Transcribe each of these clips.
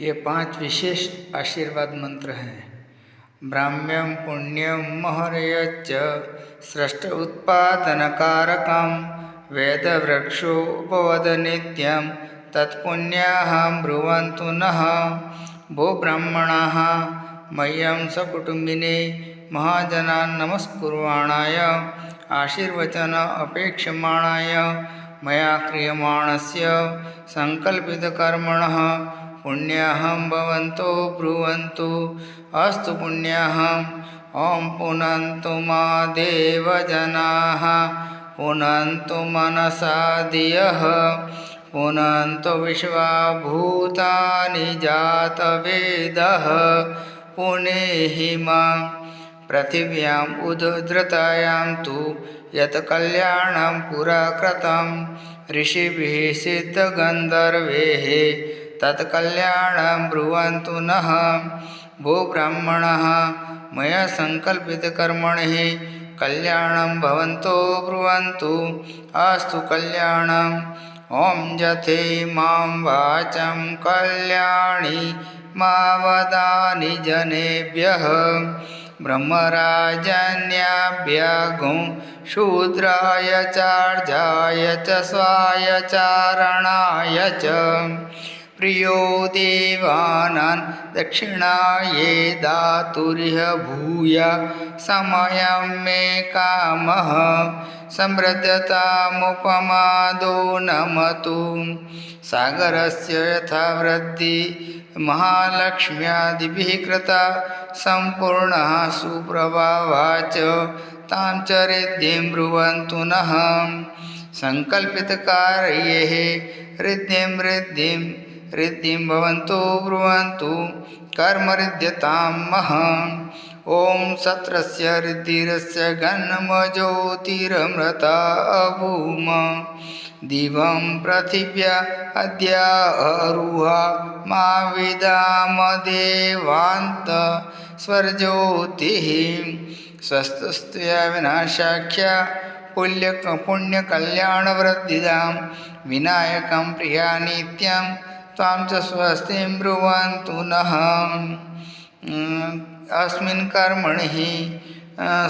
ये पाँच विशेष आशीर्वाद मंत्र हैं। ब्राह्म्यम पुण्यम महरयच्च सृष्ट उत्पादन कारकम वेद वृक्षोपवद नित्यम तत्पुण्याहं ब्रुवन्तु नः, भो ब्राह्मणाः, मह्यं सकुटुम्बिने, महाजनान् नमस्कुर्वाणाय, आशीर्वचन अपेक्षमाणाय, मया क्रियमाणस्य सङ्कल्पितकर्मणः पुण्याहं भवन्तो, ब्रुवन्तु। अस्तु पुण्याहम् ॐ पुनन्तु मा देवजनाः। पुनन्तु मनसा धियः पुनन्तु विश्वाभूतानि जातवेदः। पुनेहि माँ पृथिव्याम् उद्धृतायां तु यत् कल्याणं पुरा कृतं ऋषिभिः तत् कल्याणं ब्रुवन्तु नः। भो ब्राह्मणः मया सङ्कल्पितकर्मणिः कल्याणं भवन्तो ब्रुवन्तु। अस्तु कल्याणम् ॐ जथे मां वाचं कल्याणि मा वदानि जनेभ्यः। ब्रह्मराजन्याभ्यागुं शूद्राय चार्जाय च स्वाय चारणाय च प्रियो देवानां दक्षिणाये दातुरिह भूय समयं मे कामः समृद्धतामुपमादो नमतु। सागरस्य यथा वृद्धि महालक्ष्म्यादिभिः कृता सम्पूर्णः सुप्रभावाच तां च रिद्धिं ब्रुवन्तु नः। सङ्कल्पितकार्यैः रिद्धिं रिद्धिं रिद्धिं भवन्तो, ब्रुवन्तु, कर्मरिद्यतां महम् ॐ सत्रस्य रिद्धिरस्य गन्मज्योतिरमृता अभूम। दिवं पृथिव्या अद्य अरुहा मा विदामदेवान्त स्वर्ज्योतिः। स्वस्तस्त्वया विनाशाख्या पुण्य पुण्यकल्याणवृद्धिदां। विनायकं प्रिया नित्यं त्वां च स्वस्तिं ब्रुवन्तु नः। अस्मिन् कर्मणि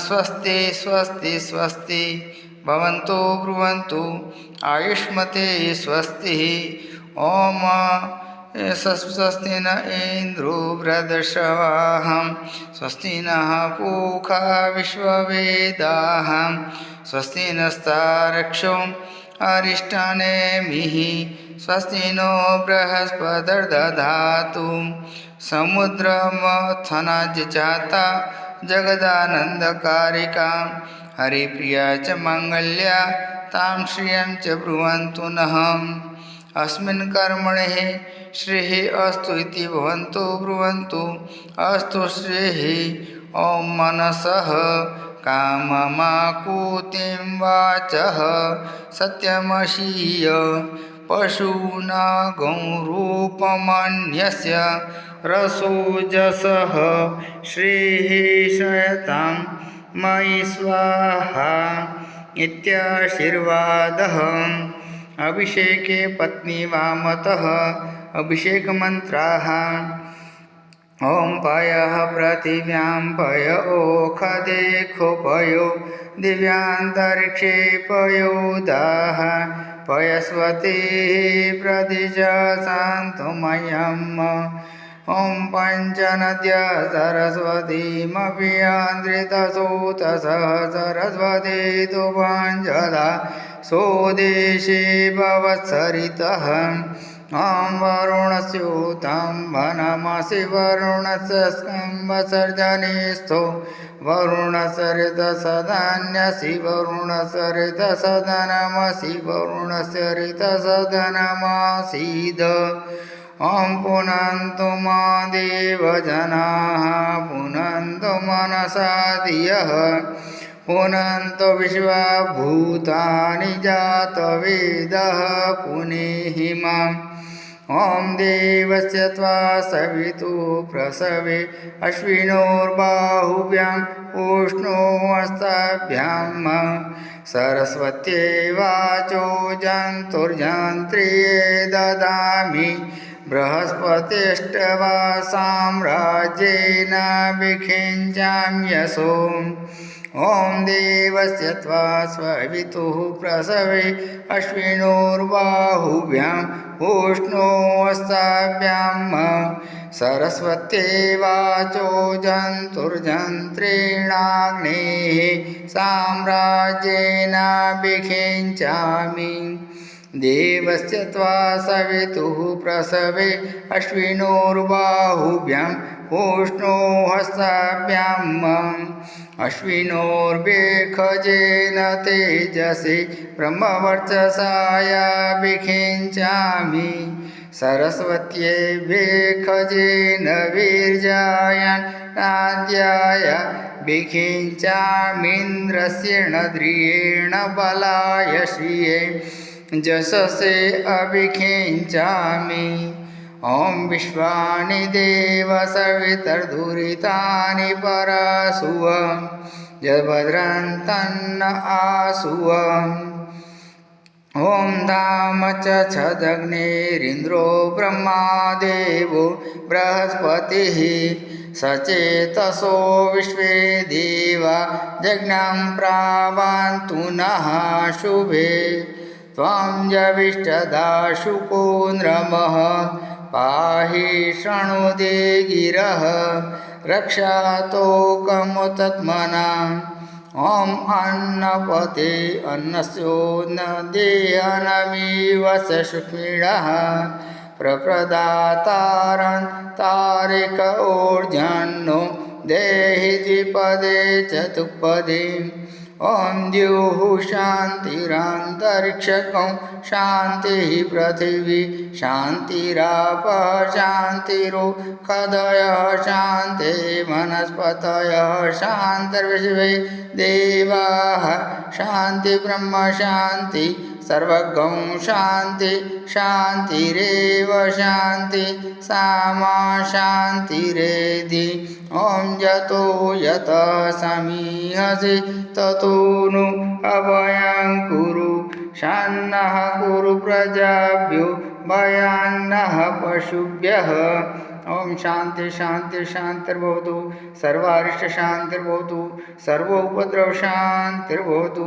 स्वस्ति स्वस्ति स्वस्ति, भवन्तो ब्रुवन्तु, आयुष्मते स्वस्तिः। ॐ स्वस्ति न इन्द्रो वृदश्रवाहं स्वस्ति नः पूखा विश्ववेदाः स्वस्ति नस्तारक्षो अरिष्टानेमिः स्वस्ति नो बृहस्पतिर्दधातु। समुद्रमथनाज्जाता जगदानन्दकारिका। हरिप्रिया च मङ्गल्या, तां श्रियं च ब्रुवन्तु नः। अस्मिन् कर्मणि श्रीः अस्तु इति भवन्तो ब्रुवन्तु। अस्तु श्रीः, ॐ मनसः। काममाकूतिं वाचः सत्यमशीय पशूना गौरूपमन्यस्य रसोजसः श्रीः मयि स्वाहा इत्याशीर्वादः। अभिषेके पत्नी वामतः अभिषेकमन्त्राः ॐ पयः पृथिव्यां पय ओखदेखोपयो दिव्यान्तरिक्षे पयोदाः पयस्वतीः प्रदिशान्तुमयम् ॐ पञ्चनद्या सरस्वतीमपि आन्द्रितसूतसः सरस्वती तु पञ्चदा स्वदेशे भवत्सरितः ॐ वरुणस्यूतं वनमसि वरुणस्य स्कम्भसर्जनीस्थो वरुणसरितसदान्यसि वरुणसरितसदनमसि वरुणसरितसदनमासीद। ॐ पुनन्तु मा देवजनाः पुनन्तु मनसा धियः पुनन्तु विश्वभूतानि जातवेदः पुनेहि माम् ॐ देवस्य त्वा सवितु प्रसवे अश्विनोर्बाहुभ्याम् उष्णोऽस्ताभ्यां सरस्वत्यै वाचो जन्तुर्जन्त्रिये ददामि बृहस्पतिष्टवा साम्राज्येन विखिञ्चाम्यसो ॐ देवस्य त्वा स्ववितुः प्रसवे अश्विनोर्बाहुभ्यां उष्णोऽस्ताभ्यां सरस्वत्येवाचो जन्तुर्जन्त्रेणाग्नेः साम्राज्येनभिखिञ्चामि देवस्य त्वा सवितुः प्रसवे अश्विनोर्बाहुभ्यां पूष्णो हस्ताभ्याम् अश्विनोर्वेखजेन तेजसि ब्रह्मवर्चसाय विखिञ्चामि। सरस्वत्यै वेखजेन वीर्यायन् नाद्याय विखिञ्चामीन्द्रस्य नद्रियेण बलाय श्रिये जशसे अभिखिञ्चामि ॐ विश्वानि देव सवितर्दुरितानि परसुव यद्भद्रन्तन्न आसुव। ॐ धाम च छदग्निरिन्द्रो ब्रह्मादेवो बृहस्पतिः सचेतसो विश्वे देवा जज्ञां प्रावान्तु नः शुभे। त्वां जविष्टदाशुको नमः પાહી શણુદે ગિરહ રક્ષાતો કમુતત્મના ઓમ અન્નપતે અન્નસ્યોન દેહનમીવ સુષ્મીણઃ પ્રપ્રદાતારં તારિક ઓર્જન્નો देहि द्विपदे चतुःपदे। ॐ द्युः शान्तिरान्तरिक्षकं, शान्तिः पृथिवी। शान्तिरापः, शान्तिरुखदयः शान्ति वनस्पतयः शान्तिर्विश्वे देवाः। शान्तिब्रह्मशान्ति सर्वगं शान्ति, शान्तिरेव शान्ति सा मा शान्तिरेधि। ॐ यतो यतः समीहसि, ततो नु अभयं कुरु। शान्नः कुरु प्रजाभ्यो, भयान्नः पशुभ्यः। ॐ शांति शांति सर्वाष्ट सर्वारिष्ट सर्वोपद्रव शांतिर्भवतु।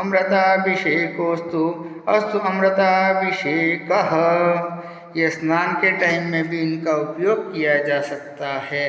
अमृताभिषेकोस्तु अस्तु अमृताभिषेक। ये स्नान के टाइम में भी इनका उपयोग किया जा सकता है।